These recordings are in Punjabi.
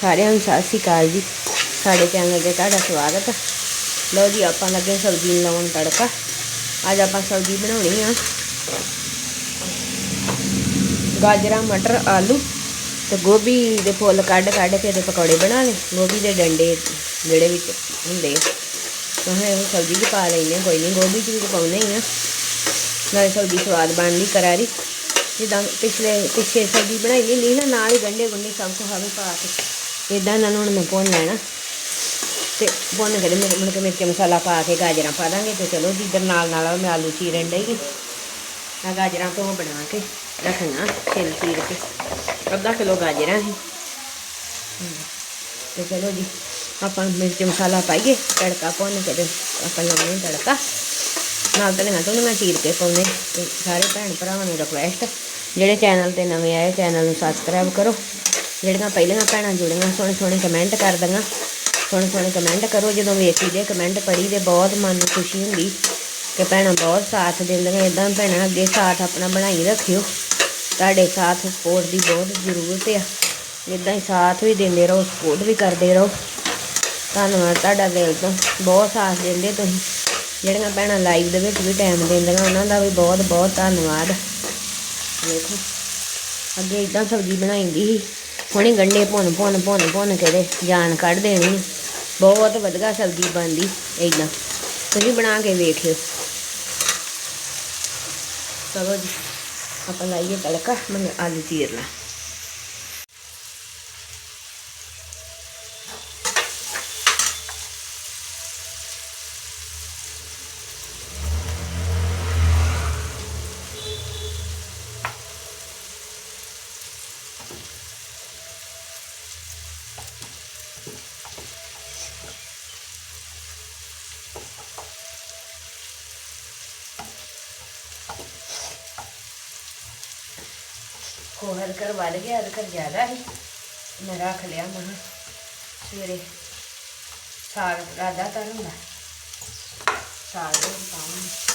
ਸਾਰਿਆਂ ਨੂੰ ਸਤਿ ਸ਼੍ਰੀ ਅਕਾਲ ਜੀ। ਸਾਡੇ ਚੈਨਲ ਤੇ ਤੁਹਾਡਾ ਸਵਾਗਤ ਲਓ ਜੀ ਆਪਾਂ ਲੱਗੇ ਸਬਜ਼ੀ ਨੂੰ ਲਾਉਣ ਤੜਕਾ। ਅੱਜ ਆਪਾਂ ਸਬਜ਼ੀ ਬਣਾਉਣੀ ਆ। ਗਾਜਰਾਂ ਮਟਰ ਆਲੂ ਤੇ ਗੋਭੀ ਦੇ ਫੁੱਲ ਕੱਢ ਕੱਢ ਕੇ ਤੇ ਪਕੌੜੇ ਬਣਾ ਲਏ। ਗੋਭੀ ਦੇ ਡੰਡੇ ਜਿਹੜੇ ਵਿੱਚ ਹੁੰਦੇ ਆ। ਉਹ ਸਬਜ਼ੀ ਚ ਪਾ ਲੈਨੇ ਆ, ਕੋਈ ਨਹੀਂ ਗੋਭੀ ਚ ਵੀ ਤਾਂ ਪਾਉਣੇ ਹੀ ਆ। ਨਾਲੇ ਸਬਜ਼ੀ ਸਵਾਦ ਬਣਦੀ ਕਰਾਰੀ ਜਿੱਦਾਂ ਪਿਛਲੇ ਪਿੱਛੇ ਸਬਜ਼ੀ ਬਣਾਈ ਨਹੀਂ ਨਾ ਨਾਲ ਹੀ ਗੰਢੇ ਗੁੰਡੇ ਸਭ ਕੁਝ ਹਾਵੇ ਪਾ ਕੇ। ਇਦਾਂ ਇਹਨਾਂ ਨੂੰ ਹੁਣ ਮੈਂ ਭੁੰਨ ਲੈਣਾ। ਤੇ ਭੁੰਨ ਕੇ ਤੇ ਮੁੜ ਕੇ ਮਿਰਚ ਮਸਾਲਾ ਪਾ ਕੇ ਗਾਜਰਾਂ ਪਾ ਦਾਂਗੇ ਤੇ ਚਲੋ ਜਿੱਧਰ ਨਾਲ ਨਾਲ ਮੈਂ ਆਲੂ ਚੀਰਨ ਡਈ ਆ। ਗਾਜਰਾਂ ਤੋਂ ਬਣਾ ਕੇ ਰੱਖਣਾ ਛਿੱਲ ਚੀਰ ਕੇ। ਅੱਧਾ ਕਿਲੋ ਗਾਜਰਾਂ ਸੀ ਹਮ, ਤੇ ਚਲੋ ਜੀ ਆਪਾਂ ਮਿਰਚ ਮਸਾਲਾ ਪਾਈਏ ਤੜਕਾ ਭੁੰਨ ਕੇ ਤੇ ਆਪਾਂ ਲਾਉਣੇ ਤੜਕਾ। ਨਾਲ ਧਨੀਆ ਤੋਂ ਮੈਂ ਚੀਰ ਕੇ ਪਾਉਨੇ ਸਾਰੇ ਭੈਣ ਭਰਾਵਾਂ ਨੂੰ ਰਿਕੁਐਸਟ ਜਿਹੜੇ ਚੈਨਲ ਤੇ ਨਵੇਂ ਆਏ ਚੈਨਲ ਨੂੰ ਸਬਸਕ੍ਰਾਈਬ ਕਰੋ। ਜਿਹੜੀਆਂ ਪਹਿਲੀਆਂ ਭੈਣਾਂ ਜੁੜੀਆਂ ਸੋਹਣੇ ਸੋਹਣੇ ਕਮੈਂਟ ਕਰ ਸੋਹਣੇ ਸੋਹਣੇ ਕਮੈਂਟ ਕਰੋ, ਜਦੋਂ ਵੇਖੀ ਦੇ ਕਮੈਂਟ ਪੜ੍ਹੀ ਦੇ ਬਹੁਤ ਮਨ ਨੂੰ ਖੁਸ਼ੀ ਹੁੰਦੀ ਕਿ ਭੈਣਾਂ ਬਹੁਤ ਸਾਥ ਦਿੰਦੀਆਂ ਇਦਾਂ ਭੈਣਾਂ ਅੱਗੇ ਸਾਥ ਆਪਣਾ ਬਣਾਈ ਰੱਖਿਓ। ਤੁਹਾਡੇ ਸਾਥ ਸਪੋਰਟ ਦੀ ਬਹੁਤ ਜ਼ਰੂਰਤ ਆ। ਇਦਾਂ ਹੀ ਸਾਥ ਵੀ ਦਿੰਦੇ ਰਹੋ ਸਪੋਰਟ ਵੀ ਕਰਦੇ ਰਹੋ। ਧੰਨਵਾਦ ਤੁਹਾਡਾ ਦਿਲ ਤੋਂ, ਬਹੁਤ ਸਾਥ ਦਿੰਦੇ ਤੁਸੀਂ। ਜਿਹੜੀਆਂ ਭੈਣਾਂ ਲਾਈਵ ਦੇ ਵਿੱਚ ਵੀ ਟਾਈਮ ਦਿੰਦੀਆਂ, ਉਹਨਾਂ ਦਾ ਵੀ ਬਹੁਤ ਬਹੁਤ ਧੰਨਵਾਦ। ਵੇਖੋ, ਅੱਗੇ ਇਦਾਂ ਸਬਜ਼ੀ ਬਣਾਈਂਦੀ ਸੀ। ਹੁਣੇ ਗੰਡੇ ਭੁੰਨ ਭੁੰਨ ਭੁੰਨ ਭੁੰਨ ਕੇ ਤੇ ਜਾਨ ਕੱਢ ਦੇਣੀ। ਬਹੁਤ ਵਧੀਆ ਸਬਜ਼ੀ ਬਣਦੀ ਇਦਾਂ ਤੁਸੀਂ ਬਣਾ ਕੇ ਵੇਖਿਓ। ਚਲੋ ਜੀ, ਆਪਾਂ ਲਾਈਏ ਤੜਕਾ ਮੈਂ ਆਲੂ ਚੀਰ ਲਾਂ। ਕੋਹਰ ਕਰ ਵੱਧ ਗਿਆ ਅਦਕਰ ਜ਼ਿਆਦਾ ਸੀ। ਮੈਂ ਰੱਖ ਲਿਆ ਮਹਾਂ ਸਵੇਰੇ ਸਾਗ ਰਾਦਾ ਕਰੂੰਗਾ ਸਾਗ ਦੇ ਪਾਉਂਗੀ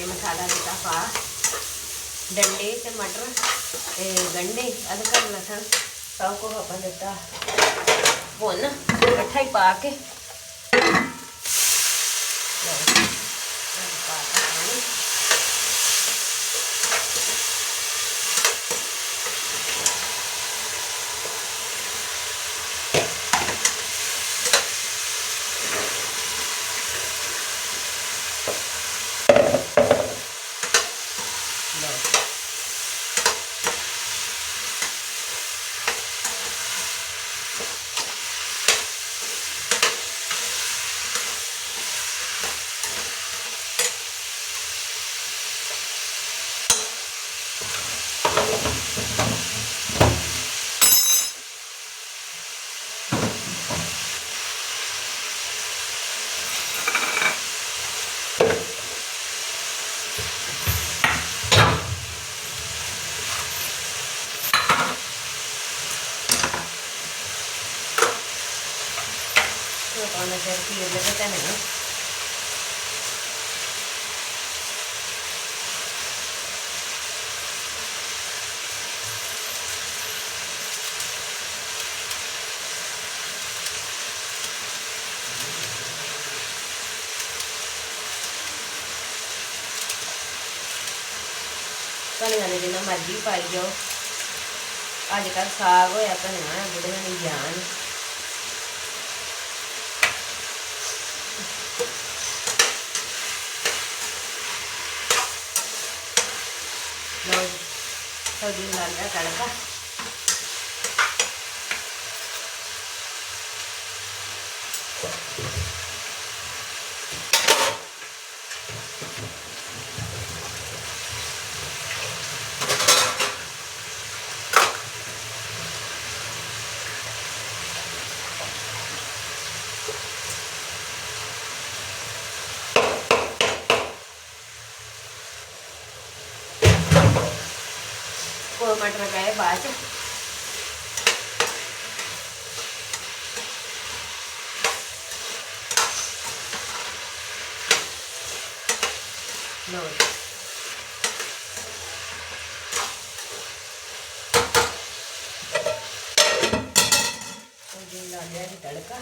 ਆਪਾਂ ਮਸਾਲਾ ਦਿੱਤਾ ਪਾ। ਡੰਡੇ ਤੇ ਮਟਰ ਤੇ ਗੰਡੇ ਅਦਰਕ ਲਸਣ, ਸਭ ਕੁਝ ਆਪਾਂ ਦਿੱਤਾ। ਭੁੰਨ, ਇਕੱਠਾ ਹੀ ਪਾ ਕੇ ਲਓ, ਹੁਣ ਪਾ ਤਾ ਪਾਣੀ। ਲਓ Ito, kung na-serve yun, ਧਨੀਆ ਨੇ ਜਿੰਨਾ ਮਰਜ਼ੀ ਪਾਈ ਜਾਓ। ਅੱਜ ਕੱਲ ਸਾਗ ਹੋਇਆ ਧਨੀਆ ਬੁੜੀਆਂ ਦੀ ਜਾਨ ਲਓ ਜੀ ਸਬਜ਼ੀ ਨੂੰ ਲੱਗ ਗਿਆ ਤੜਕਾ ਕੋਲ ਮਟਰ ਕਾਏ ਬਾਅਦ ਚ ਲਓ ਜੀ। ਸਬਜ਼ੀ ਨੂੰ ਲੱਗ ਗਿਆ ਜੀ ਤੜਕਾ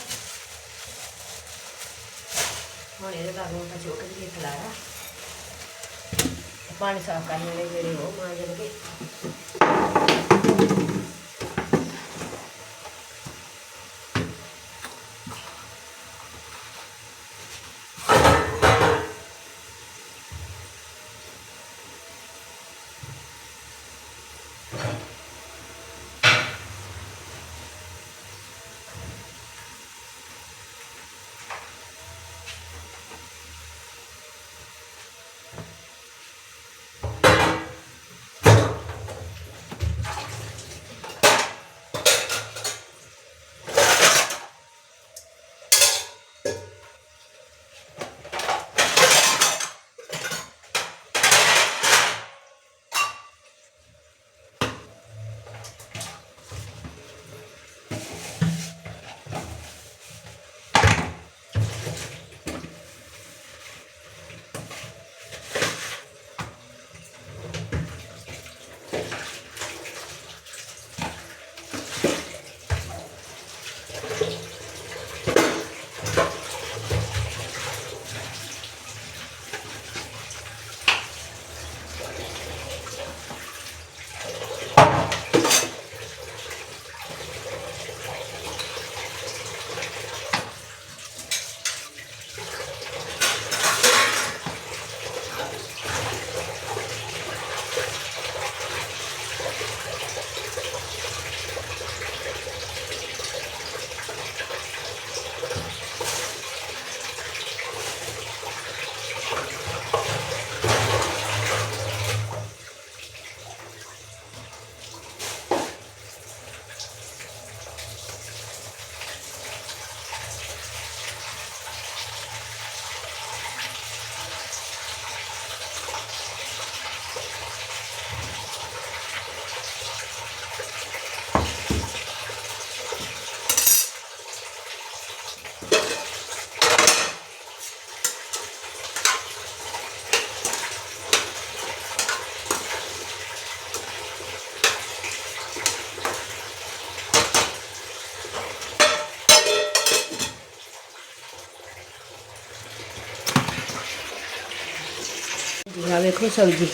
ਵੇਖੋ ਸਬਜ਼ੀ।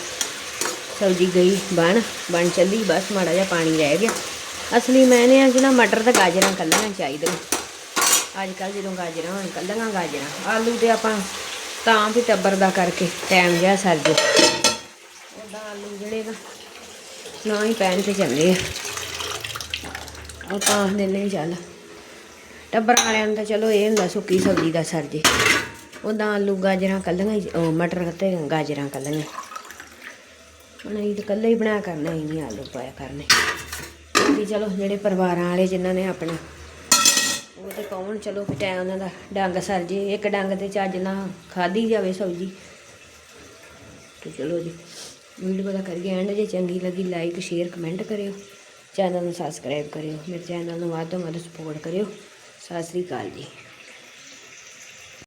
ਸਬਜ਼ੀ ਗਈ, ਬਣ ਬਣ ਚੱਲੀ, ਬਸ ਮਾੜਾ ਜਿਹਾ ਪਾਣੀ ਰਹਿ ਗਿਆ। ਅਸਲੀ ਮੈਨੇ ਅੱਜ ਨਾ ਮਟਰ ਤੇ ਗਾਜਰਾਂ ਕੱਲੀਆਂ ਚਾਹੀਦੀਆਂ। ਅੱਜ ਕੱਲ ਜਦੋਂ ਗਾਜਰਾਂ ਹੋਣ ਕੱਲੀਆਂ ਗਾਜਰਾਂ। ਆਲੂ ਤੇ ਆਪਾਂ ਤਾਂ ਵੀ ਟੱਬਰ ਦਾ ਕਰਕੇ ਟਾਈਮ ਜਿਹਾ ਸਰ ਜੇ। ਉਹਦਾ ਆਲੂ ਜਿਹੜੇ ਨਾ ਨਾ ਹੀ ਪੈਣ ਤੇ ਚੱਲੇ ਆ। ਆਪਾਂ ਆਖਦੇ ਨਹੀਂ ਚੱਲ, ਟੱਬਰ ਵਾਲਿਆਂ ਨੂੰ ਤਾਂ ਚਲੋ ਇਹ ਹੁੰਦਾ ਸੁੱਕੀ ਸਬਜ਼ੀ ਦਾ ਸਰ ਜੇ। ਉਹਦਾ ਆਲੂ, ਗਾਜਰਾਂ ਕੱਲੀਆਂ ਹੀ ਉਹ ਮਟਰ ਤੇ ਗਾਜਰਾਂ ਕੱਲੀਆਂ। ਹੁਣ ਇਹ ਤਾਂ ਕੱਲੇ ਹੀ ਬਣਾ ਕਰਨਾ ਹੀ ਨਹੀਂ ਆਲੂ ਪਾਇਆ ਕਰਨੇ। ਵੀ ਚਲੋ, ਜਿਹੜੇ ਪਰਿਵਾਰਾਂ ਵਾਲੇ ਜਿਨ੍ਹਾਂ ਨੇ ਆਪਣਾ, ਉਹ ਤੇ ਕੌਣ, ਚਲੋ ਵੀ ਟਾਈਮ ਉਹਨਾਂ ਦਾ ਡੰਗ ਸਰ ਜੇ, ਇੱਕ ਡੰਗ ਤੇ ਚੱਜ ਨਾਲ ਖਾਧੀ ਜਾਵੇ ਸਬਜ਼ੀ। ਤੇ ਚਲੋ ਜੀ, ਵੀਡੀਓ ਦਾ ਕਰੀਏ ਐਂਡ ਜੇ, ਚੰਗੀ ਲੱਗੀ ਲਾਈਕ ਸ਼ੇਅਰ ਕਮੈਂਟ ਕਰਿਓ। ਚੈਨਲ ਨੂੰ ਸਬਸਕ੍ਰਾਈਬ ਕਰਿਓ। ਮੇਰੇ ਚੈਨਲ ਨੂੰ ਵੱਧ ਤੋਂ ਵੱਧ ਸਪੋਰਟ ਕਰਿਓ। ਸਤਿ ਸ੍ਰੀ ਅਕਾਲ ਜੀ।